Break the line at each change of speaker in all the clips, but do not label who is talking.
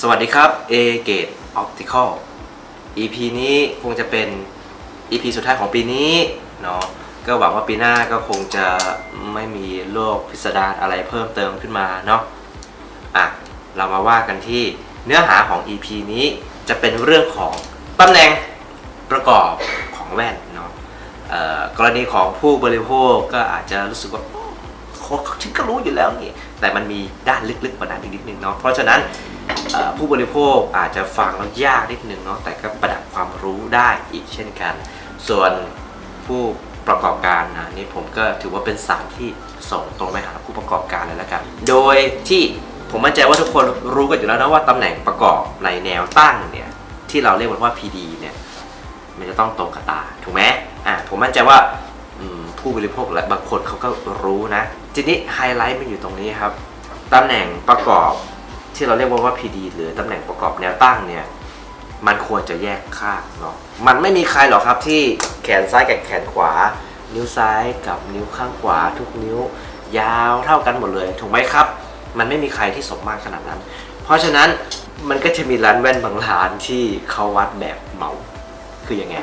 สวัสดีครับ A Gate Optical EP นี้คงจะเป็น EP สุดท้ายของปีนี้เนาะก็หวังว่าปีหน้าก็คงจะไม่มีโรคพิสดารอะไรเพิ่มเติมขึ้นมาเนาะอะเรามาว่ากันที่เนื้อหาของ EP นี้จะเป็นเรื่องของตำแหน่งประกอบของแว่นเนาะกรณีของผู้บริโภคก็อาจจะรู้สึกว่าโค้ชฉันก็รู้อยู่แล้วนี่แต่มันมีด้านลึกๆกว่านั้นอีกนิดนึงเนาะเพราะฉะนั้น ผู้บริโภคอาจจะฟังแล้วยากนิดนึงเนาะแต่ก็ประดับความรู้ได้อีกเช่นกัน ส่วนผู้ประกอบการนะนี่ผมก็ถือว่าเป็นสายที่ส่งตรงไปหาผู้ประกอบการเลยแล้วกัน โดยที่ผมมั่นใจว่าทุกคนรู้กันอยู่แล้วนะว่าตำแหน่งประกอบในแนวตั้งเนี่ยที่เราเรียกว่า PD เนี่ยมันจะต้องตรงกับตาถูกไหมอะผมมั่นใจว่าผู้บริโภคและบางคนเขาก็รู้นะทีนี้ไฮไลท์มันอยู่ตรงนี้ครับตำแหน่งประกอบ ที่เราเรียกว่าว่า PD หรือตำแหน่งประกอบแนวตั้งเนี่ยมันควรจะแยกข้างเนาะมันไม่มีใครหรอกครับที่แขนซ้ายกับแขนขวา นิ้วซ้ายกับนิ้วข้างขวา ทุกนิ้วยาวเท่ากันหมดเลย ถูกไหมครับ มันไม่มีใครที่สมมาตรขนาดนั้น เพราะฉะนั้นมันก็จะมีร้านแว่นบางร้านที่เขาวัดแบบเหมาคือยังไง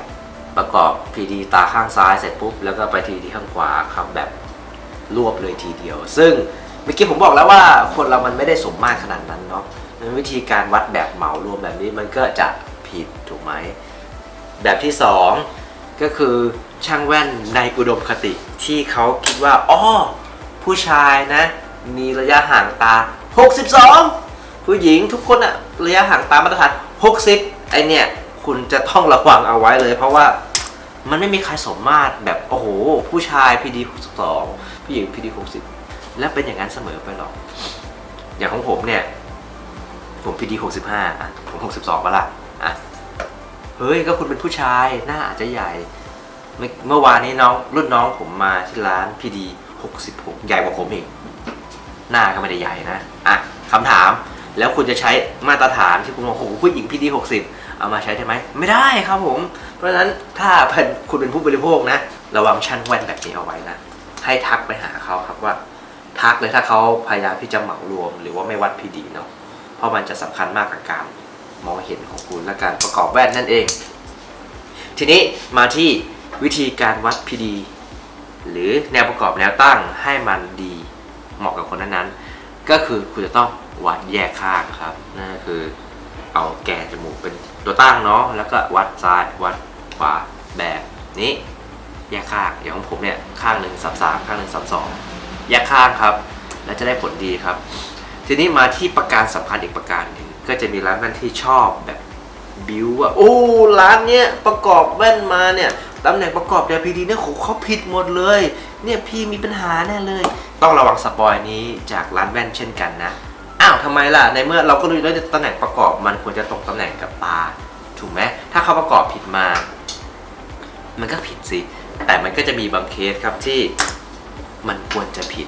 ประกอบ PD ตาข้างซ้ายเสร็จปุ๊บแล้วก็ไป PD ข้างขวาครับแบบรวบเลยทีเดียว ซึ่ง เมื่อกี้ผมบอกแล้วว่าคนเรามันไม่ได้สมมาตรขนาดนั้นเนาะงั้นวิธีการวัดแบบเหมารวมแบบนี้มันก็จะผิดถูกไหม แบบที่ 2 ก็คือช่างแว่นในอุดมคติที่เขาคิดว่าอ๋อผู้ชายนะ มีระยะห่างตา 62 ผู้หญิงทุกคนอะระยะห่างตามาตรฐาน 60 ไอเนี่ยคุณจะต้องระวังเอาไว้เลย เพราะว่ามันไม่มีใครสมมาตรแบบโอ้โห ผู้ชาย PD 62ผู้หญิง PD 60 แล้วเป็นอย่างนั้นเสมอไปหรอก อย่างของผมเนี่ย ผม PD 65อะผม62ปะล่ะอะเฮ้ยก็คุณเป็นผู้ชายหน้าอาจจะใหญ่ เมื่อวานนี้น้องรุ่นน้องผมมาที่ร้าน PD 66ใหญ่กว่าผมอีก หน้าก็ไม่ได้ใหญ่นะอะคำถามแล้วคุณจะใช้มาตรฐานที่คุณบอกโอ้โหผู้หญิง PD 60เอามาใช้ได้ไหมไม่ได้ครับผม เพราะฉะนั้นถ้าเป็นคุณเป็นผู้บริโภคนะ ระวังช่างแว่นแบบนี้เอาไว้นะ ให้ทักไปหาเขาครับว่า ทักเลยถ้าเขาพยายามที่จะเหมารวม หรือว่าไม่วัด PD เนาะเพราะมันจะสำคัญมากกับการมองเห็นของคุณและการประกอบแว่นนั่นเอง ทีนี้มาที่วิธีการวัด PD หรือแนวประกอบแนวตั้งให้มันดีเหมาะกับคนนั้นๆ ก็คือคุณจะต้องวัดแยกข้างครับนั่นก็คือเอาแกนจมูกเป็นตัวตั้งเนาะแล้วก็วัดซ้ายวัดขวาแบบนี้แยกข้างอย่างของผมเนี่ยข้างหนึ่งสับสามข้างหนึ่งสับสอง แยกข้างครับ แล้วจะได้ผลดีครับ ทีนี้มาที่ประการสำคัญอีกประการหนึ่งก็จะมีร้านแว่นที่ชอบแบบบิวว่าโอ้ร้านเนี้ยประกอบแว่นมาเนี่ยตำแหน่งประกอบ LPD เนี่ยโหเขาผิดหมดเลย เนี่ยพี่มีปัญหาแน่เลย ต้องระวังสปอยนี้จากร้านแว่นเช่นกันนะอ้าวทำไมล่ะในเมื่อเราก็รู้แล้วตำแหน่งประกอบมันควรจะตรงตำแหน่งกับตาถูกไหมถ้าเขาประกอบผิดมา มันก็ผิดสิแต่มันก็จะมีบางเคสครับที่ มันควรจะผิด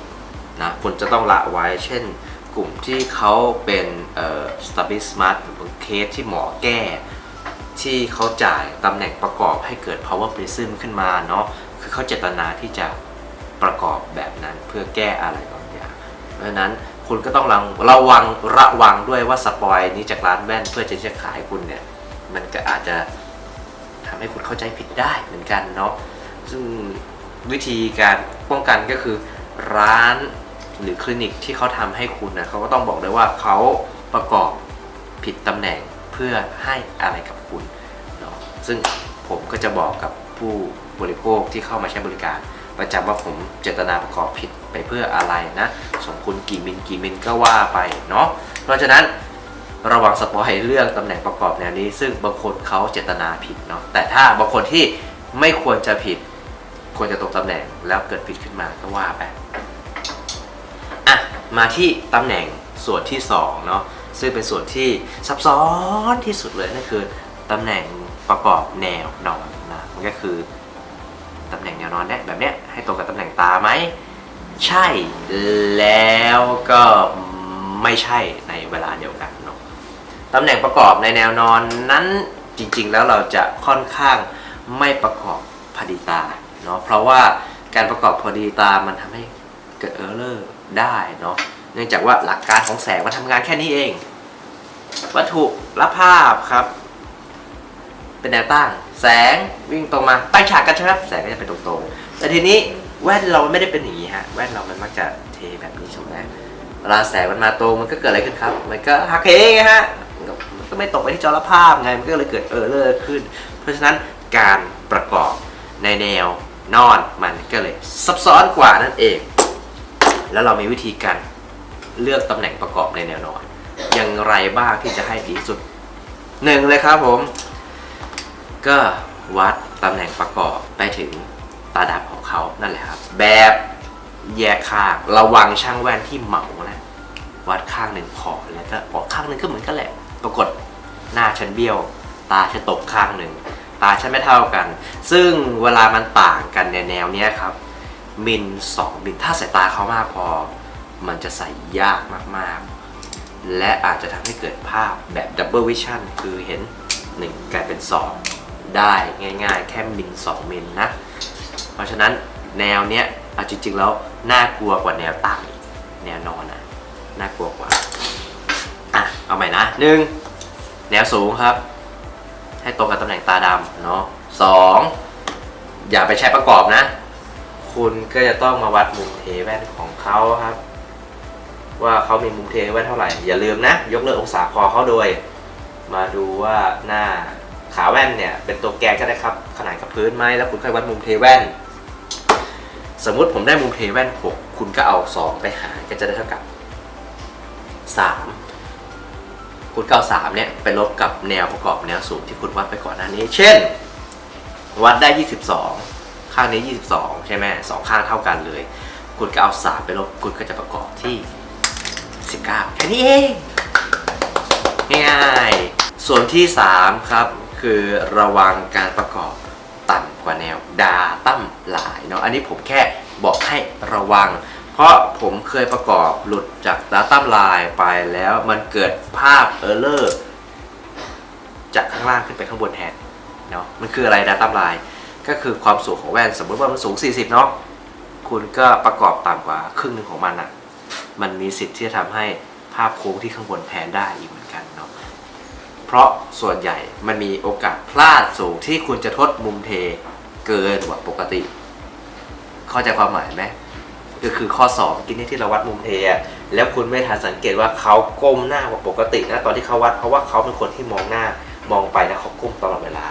นะควรจะต้องละไว้ เช่น กลุ่มที่เขาเป็นเอ่อ s t a b i s Smart หรือบางเคสที่หมอแก้ ที่เขาจ่ายตำแหน่งประกอบให้เกิด power prism ขึ้นมาเนาะคือเขาเจตนาที่จะประกอบแบบนั้นเพื่อแก้อะไรบางอย่าง เพราะฉะนั้นคุณก็ต้องระระวังระวังด้วยว่าสปอยนี้จากร้านแว่นเพื่อจะจะขายคุณเนี่ย มันก็อาจจะทำให้คุณเข้าใจผิดได้เหมือนกันเนาะซึ่ง วิธีการป้องกันก็คือร้านหรือคลินิกที่เขาทำให้คุณนะเขาก็ต้องบอกด้วยว่าเขาประกอบผิดตำแหน่งเพื่อให้อะไรกับคุณเนาะซึ่งผมก็จะบอกกับผู้บริโภคที่เข้ามาใช้บริการ ประจำว่าผมเจตนาประกอบผิดไปเพื่ออะไรนะสมคุณกี่มิลกี่มิลก็ว่าไปเนาะเพราะฉะนั้นระวังสปอยเรื่องตำแหน่งประกอบแนวนี้ ซึ่งบางคนเขาเจตนาผิดเนาะแต่ถ้าบางคนที่ไม่ควรจะผิด ควรจะตรงตำแหน่งแล้วเกิดผิดขึ้นมาก็ว่าไปอะมาที่ตำแหน่งส่วนที่2เนาะซึ่งเป็นส่วนที่ซับซ้อนที่สุดเลยนั่นคือตำแหน่งประกอบแนวนอนนะมันก็คือตำแหน่งแนวนอนเนี่ยแบบเนี้ยให้ตรงกับตำแหน่งตาไหมใช่แล้วก็ไม่ใช่ในเวลาเดียวกันเนาะตำแหน่งประกอบในแนวนอนนั้นจริงๆ แล้วเราจะค่อนข้างไม่ประกอบพอดีตา เนาะเพราะว่าการประกอบพอดีตามันทำให้เกิดเออร์เลอร์ได้เนาะเนื่องจากว่าหลักการของแสงมันทำงานแค่นี้เอง วัตถุรับภาพครับ เป็นแนวตั้งแสงวิ่งตรงมาตั้งฉากกันใช่ไหมครับแสงก็จะเป็นตรงๆแต่ทีนี้แว่นเราไม่ได้เป็นอย่างนี้ฮะแว่นเรามันมักจะเทแบบนี้ใช่ไหมเวลาแสงมันมาตรงมันก็เกิดอะไรขึ้นครับ มันก็หักเหไงฮะมันก็ไม่ตกไปที่จอรภาพไงมันก็เลยเกิดเออร์เลอร์ขึ้น เพราะฉะนั้นการประกอบในแนว นอนมันก็เลยซับซ้อนกว่านั่นเอง แล้วเรามีวิธีการเลือกตำแหน่งประกอบในแนวนอนอย่างไรบ้างที่จะให้ดีสุดหนึ่งเลยครับผม ก็วัดตำแหน่งประกอบไปถึงตาดำของเขานั่นแหละครับ แบบแยกข้างระวังช่างแว่นที่เหมานะวัดข้างหนึ่งพอแล้วก็ออกข้างหนึ่งก็เหมือนกันแหละ ปรากฏหน้าฉันเบี้ยว ตาฉันตกข้างหนึ่ง ตาฉันไม่เท่ากัน ซึ่งเวลามันต่างกันในแนวเนี้ยครับ มิล2มิลถ้าสายตาเขามากพอ มันจะใส่ยากมากๆ และอาจจะทำให้เกิดภาพแบบดับเบิลวิชั่นคือเห็น 1 กลายเป็น 2 ได้ง่ายๆ แค่มิล2มิลนะ เพราะฉะนั้นแนวเนี้ยเอาจริงๆแล้วน่ากลัวกว่าแนวตั้งอีกแนวนอนนะน่ากลัวกว่าอะเอาใหม่นะหนึ่งแนวสูงครับ ให้ตรงกับตำแหน่งตาดำเนาะสองอย่าไปใช้ประกอบนะ คุณก็จะต้องมาวัดมุมเทแว่นของเขาครับ ว่าเขามีมุมเทแว่นเท่าไหร่ อย่าลืมนะ ยกเลิกองศาคอเขาโดย มาดูว่าหน้าขาแว่นเนี่ย เป็นตัวแกนก็ได้ครับ ขนานกับพื้นไหมแล้วคุณค่อยวัดมุมเทแว่น สมมุติผมได้มุมเทแว่น 6 คุณก็เอา 2 ไปหารก็จะได้เท่ากับ 3 คุณ93เนี่ยไปลบกับแนวประกอบแนวสูงที่คุณวัดไปก่อนหน้านี้ เช่น วัดได้ 22 ข้างนี้ 22 ใช่ไหมสองข้างเท่ากันเลย คุณก็เอา 3 ไปลบคุณก็จะประกอบที่ 19 แค่นี้เองง่ายๆส่วนที่ 3 ครับ คือระวังการประกอบต่ำกว่าแนวดาตั้มหลายเนาะอันนี้ผมแค่บอกให้ระวัง เพราะผมเคยประกอบหลุดจากดาตั้มลายไปแล้วมันเกิดภาพเออร์เลอร์จากข้างล่างขึ้นไปข้างบนแทนเนาะมันคืออะไรดาตั้มลายก็คือความสูงของแว่น สมมติว่ามันสูง 40 เนาะคุณก็ประกอบต่ำกว่าครึ่งหนึ่งของมันอะมันมีสิทธิ์ที่จะทำให้ภาพโค้งที่ข้างบนแพนได้อีกเหมือนกันเนาะเพราะส่วนใหญ่มันมีโอกาสพลาดสูงที่คุณจะทดมุมเทเกินกว่าปกติ เข้าใจความหมายไหม ก็คือข้อ2เมื่อกี้นี้ที่เราวัดมุมเทะแล้วคุณไม่ทันสังเกตว่าเขาก้มหน้ากว่าปกตินะตอนที่เขาวัดเพราะว่าเขาเป็นคนที่มองหน้ามองไปแล้วเขาก้มตลอดเวลา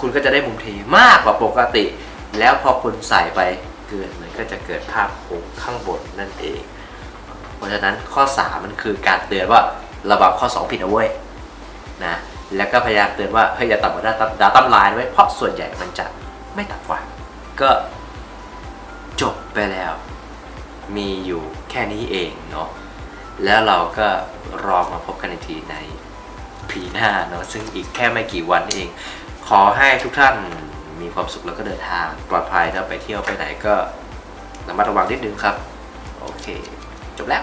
คุณก็จะได้มุมเทมากกว่าปกติ แล้วพอคุณใส่ไปเกินมันก็จะเกิดภาพโค้งข้างบนนั่นเอง เพราะฉะนั้นข้อ 3 มันคือการเตือนว่าระวังข้อ 2 ผิดเอาไว้นะแล้วก็พยายามเตือนว่าเฮ้ยอย่าต่ำกว่าดาตั้มดาตั้มไลน์ไว้เพราะส่วนใหญ่มันจะไม่ต่ำกว่า ก็จบไปแล้ว มีอยู่แค่นี้เองเนาะแล้วเราก็รอมาพบกันอีกทีในปีหน้าเนาะซึ่งอีกแค่ไม่กี่วันเอง ขอให้ทุกท่านมีความสุขแล้วก็เดินทางปลอดภัยถ้าไปเที่ยวไปไหนก็ระมัดระวังนิดนึงครับ โอเค จบแล้ว